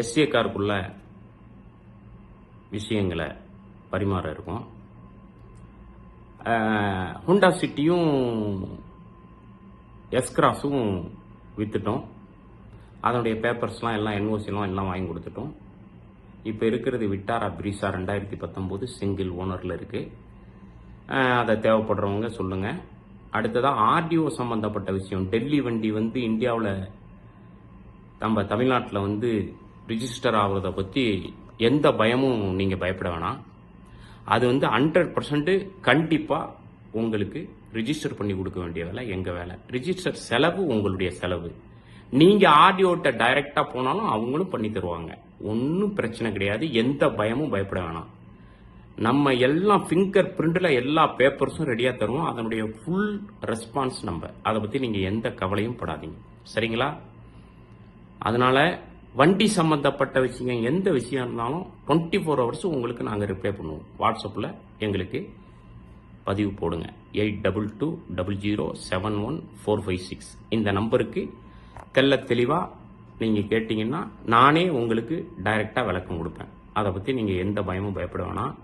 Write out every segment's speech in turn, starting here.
எஸ்ஏக்காருக்குள்ள விஷயங்களை பரிமாற இருக்கும். ஹுண்டா சிட்டியும் எஸ்கிராஸும் விற்றுட்டோம் அதனுடைய பேப்பர்ஸ்லாம் எல்லாம் என்ஓசிலாம் எல்லாம் வாங்கி கொடுத்துட்டோம். இப்போ இருக்கிறது விட்டாரா பிரீசா ரெண்டாயிரத்தி பத்தொம்போது சிங்கிள் ஓனரில் இருக்குது அதை தேவைப்படுறவங்க சொல்லுங்கள் அடுத்ததாக ஆர்டிஓ சம்மந்தப்பட்ட விஷயம். டெல்லி வண்டி வந்து இந்தியாவில் நம்ம தமிழ்நாட்டில் வந்து ரிஜிஸ்டர் ஆகிறத பற்றி எந்த பயமும் நீங்கள் பயப்பட வேணாம். அது வந்து ஹண்ட்ரட் பர்சன்ட் கண்டிப்பாக உங்களுக்கு ரிஜிஸ்டர் பண்ணி கொடுக்க வேண்டிய வேலை எங்கள் வேலை. ரிஜிஸ்டர் செலவு உங்களுடைய செலவு. நீங்கள் ஆடியோட்ட டைரெக்டாக போனாலும் அவங்களும் பண்ணி தருவாங்க. ஒன்றும் பிரச்சனை கிடையாது. எந்த பயமும் பயப்பட வேணாம். நம்ம எல்லாம் ஃபிங்கர் பிரிண்டில் எல்லா பேப்பர்ஸும் ரெடியாக தருவோம். அதனுடைய ஃபுல் ரெஸ்பான்ஸ் நம்ம அதை பற்றி நீங்கள் எந்த கவலையும் படாதீங்க. சரிங்களா? அதனால் வண்டி சம்பந்தப்பட்ட விஷயம் எந்த விஷயம் இருந்தாலும் டுவெண்ட்டி ஃபோர் ஹவர்ஸ் உங்களுக்கு நாங்கள் ரிப்ளை பண்ணுவோம். வாட்ஸ்அப்பில் எங்களுக்கு பதிவு போடுங்க. Eight double two double zero seven one four five six இந்த நம்பருக்கு தெள்ள தெளிவாக நீங்கள் கேட்டிங்கன்னா நானே உங்களுக்கு டைரெக்டாக விளக்கம் கொடுப்பேன். அதை பற்றி நீங்கள் எந்த பயமும் பயப்பட வேணாம்.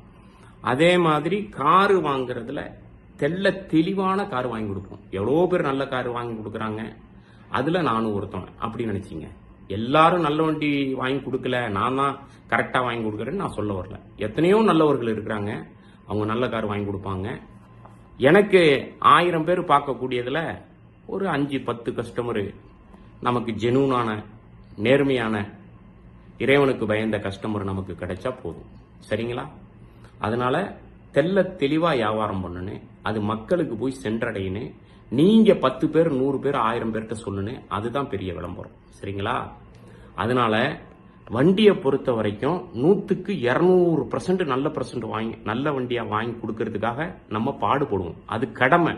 அதே மாதிரி காரு வாங்குறதுல தெள்ள தெளிவான கார் வாங்கி கொடுப்போம். எவ்வளோ பேர் நல்ல கார் வாங்கி கொடுக்குறாங்க? அதில் நானும் ஒருத்தவன் அப்படி நினச்சிங்க. எல்லாரும் நல்ல வண்டி வாங்கி கொடுக்கல நான் தான் கரெக்டாக வாங்கி கொடுக்குறேன்னு நான் சொல்ல வரல. எத்தனையோ நல்லவர்கள் இருக்கிறாங்க அவங்க நல்ல கார் வாங்கி கொடுப்பாங்க. எனக்கு ஆயிரம் பேர் பார்க்கக்கூடியதில் ஒரு அஞ்சு பத்து கஸ்டமரு நமக்கு ஜெனூனான நேர்மையான இறைவனுக்கு பயந்த கஸ்டமர் நமக்கு கிடைச்சா போதும். சரிங்களா? அதனால தெள்ள தெளிவாக வியாபாரம் பண்ணுன்னு அது மக்களுக்கு போய் சென்றடையினு நீங்கள் பத்து பேர் நூறு பேர் ஆயிரம் பேர்கிட்ட சொல்லணும் அதுதான் பெரிய விளம்பரம். சரிங்களா? அதனால வண்டியை பொறுத்த வரைக்கும் நூற்றுக்கு இரநூறு பர்சன்ட் நல்ல பர்சன்ட் வாங்கி நல்ல வண்டியாக வாங்கி கொடுக்கறதுக்காக நம்ம பாடுபடுவோம். அது கடமை.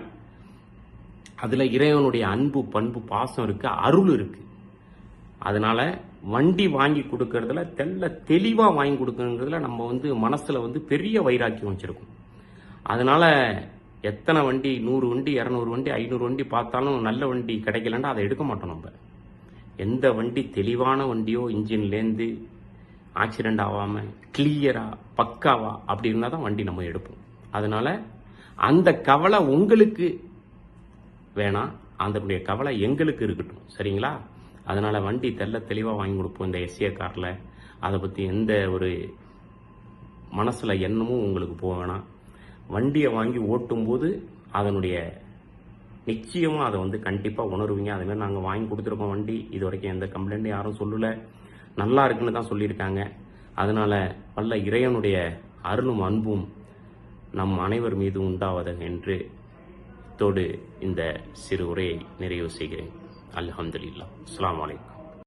அதில் இறைவனுடைய அன்பு பண்பு பாசம் இருக்கு அருள் இருக்கு. அதனால வண்டி வாங்கி கொடுக்கறதுல தெல்ல தெளிவாக வாங்கி கொடுக்கறதுல நம்ம வந்து மனசில் வந்து பெரிய வைராக்கியம் வச்சுருக்கோம். அதனால எத்தனை வண்டி நூறு வண்டி இரநூறு வண்டி ஐநூறு வண்டி பார்த்தாலும் நல்ல வண்டி கிடைக்கலன்னா அதை எடுக்க மாட்டோம் நம்ம. எந்த வண்டி தெளிவான வண்டியோ இன்ஜின்லேருந்து ஆக்சிடெண்ட் ஆகாமல் கிளியராக பக்காவா அப்படி இருந்தால் தான் வண்டி நம்ம எடுப்போம். அதனால் அந்த கவலை உங்களுக்கு வேணாம். அதனுடைய கவலை எங்களுக்கு இருக்கட்டும். சரிங்களா? அதனால வண்டி தெல்ல தெளிவாக வாங்கி கொடுப்போம் இந்த எஸ்ஏ காரில். அதை பற்றி எந்த ஒரு மனசில் எண்ணமும் உங்களுக்கு போக வேணாம். வண்டியை வாங்கி ஓட்டும்போது அதனுடைய நிச்சயமாக அதை வந்து கண்டிப்பாக உணருவீங்க. அதுமாதிரி நாங்கள் வாங்கி கொடுத்துருக்கோம் வண்டி. இது வரைக்கும் எந்த கம்ப்ளைண்ட்டும் யாரும் சொல்லலை. நல்லா இருக்குன்னு தான் சொல்லியிருக்காங்க. அதனால் வல்ல இறைவனுடைய அருளும் அன்பும் நம் அனைவர் மீது உண்டாவதாக என்று தோடு இந்த சிறு உரையை நிறைவு செய்கிறேன். அல்ஹம்துலில்லாஹ். அஸ்ஸலாமு வலைக்கம்